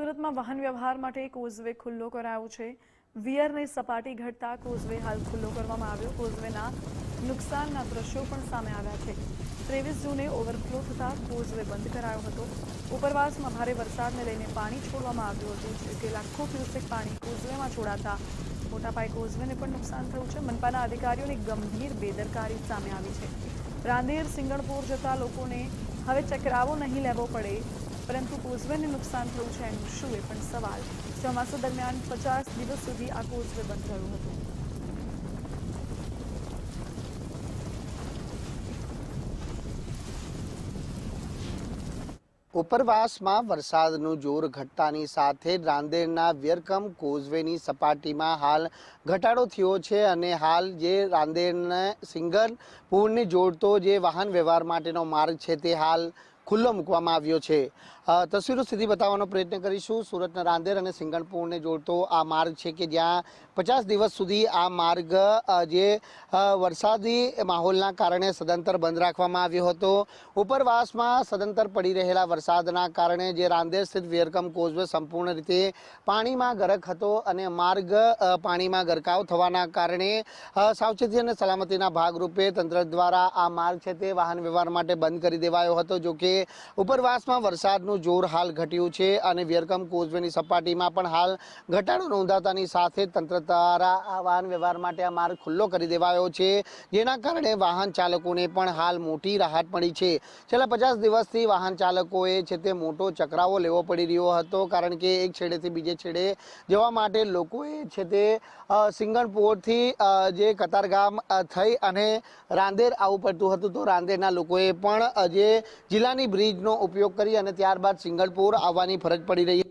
સુરતમાં વાહન વ્યવહાર માટે કોઝવે ખુલ્લો કરાયો છે. વિયરની સપાટી ઘટતા કોઝવે હાલ ખુલ્લો કરવામાં આવ્યો. કોઝવેના નુકસાનના દ્રશ્યો પણ સામે આવ્યા છે. ત્રેવીસ જૂને ઓવરફ્લો થતાં કોઝવે બંધ કરાયો હતો. ઉપરવાસમાં ભારે વરસાદને લઈને પાણી છોડવામાં આવ્યું હતું. કે લાખો ક્યુસેક પાણી કોઝવેમાં છોડાતા મોટા પાયે કોઝવેને પણ નુકસાન થયું છે. મનપાના અધિકારીઓની ગંભીર બેદરકારી સામે આવી છે. રાંદેર સિંગણપુર જતા લોકોને હવે ચકરાવો નહીં લેવો પડે પરંતુ કોઝવેને નુકસાન થયું છે એનું શું એ પણ સવાલ ચોમાસા દરમિયાન પચાસ દિવસ સુધી આ કોઝવે બંધ રહ્યું હતું ઉપરવાસમાં વરસાદનું જોર ઘટતાની સાથે રાંદેરના વ્યરકમ કોઝવેની સપાટીમાં હાલ ઘટાડો થયો છે અને હાલ જે રાંદેરને સિંગર પૂરને જોડતો જે વાહન વ્યવહાર માટેનો માર્ગ છે તે હાલ ખુલ્લો મૂકવામાં આવ્યો છે. તસવીરો સીધી બતાવવાનો પ્રયત્ન કરીશું. સુરતના રાંદેર અને સિંગણપુરને જોડતો આ માર્ગ છે કે જ્યાં પચાસ દિવસ સુધી આ માર્ગ જે વરસાદી માહોલના કારણે સદંતર બંધ રાખવામાં આવ્યો હતો. ઉપરવાસમાં સદંતર પડી રહેલા વરસાદના કારણે જે રાંદેર સ્થિત વેરકમ કોઝવે સંપૂર્ણ રીતે પાણીમાં ગરક હતો અને માર્ગ પાણીમાં ગરકાવ થવાના કારણે સાવચેતી અને સલામતીના ભાગરૂપે તંત્ર દ્વારા આ માર્ગ છે તે વાહન વ્યવહાર માટે બંધ કરી દેવાયો હતો. જો કે ઉપરવાસમાં વરસાદનું જોર હાલ ઘટ્યું છે અને વેરકમ કોઝવેની સપાટીમાં પણ હાલ ઘટાડો નોંધાતાની સાથે તંત્ર દ્વારા આ વાહન વ્યવહાર માટે આ માર્ગ ખુલ્લો કરી દેવાયો છે, જેના કારણે વાહન ચાલકોને પણ હાલ મોટી રાહત મળી છે. છેલ્લા પચાસ દિવસથી વાહન ચાલકોએ છે તે મોટો ચકરાવો લેવો પડી રહ્યો હતો, કારણ કે એક છેડેથી બીજે છેડે જવા માટે લોકોએ છે તે સિંગણપોરથી જે કતારગામ થઈ અને રાંદેર આવવું પડતું હતું તો રાંદેરના લોકોએ પણ જે જિલ્લાની બ્રિજનો ઉપયોગ કરી અને ત્યારબાદ સિંગલપુર આવવાની ફરજ પડી રહી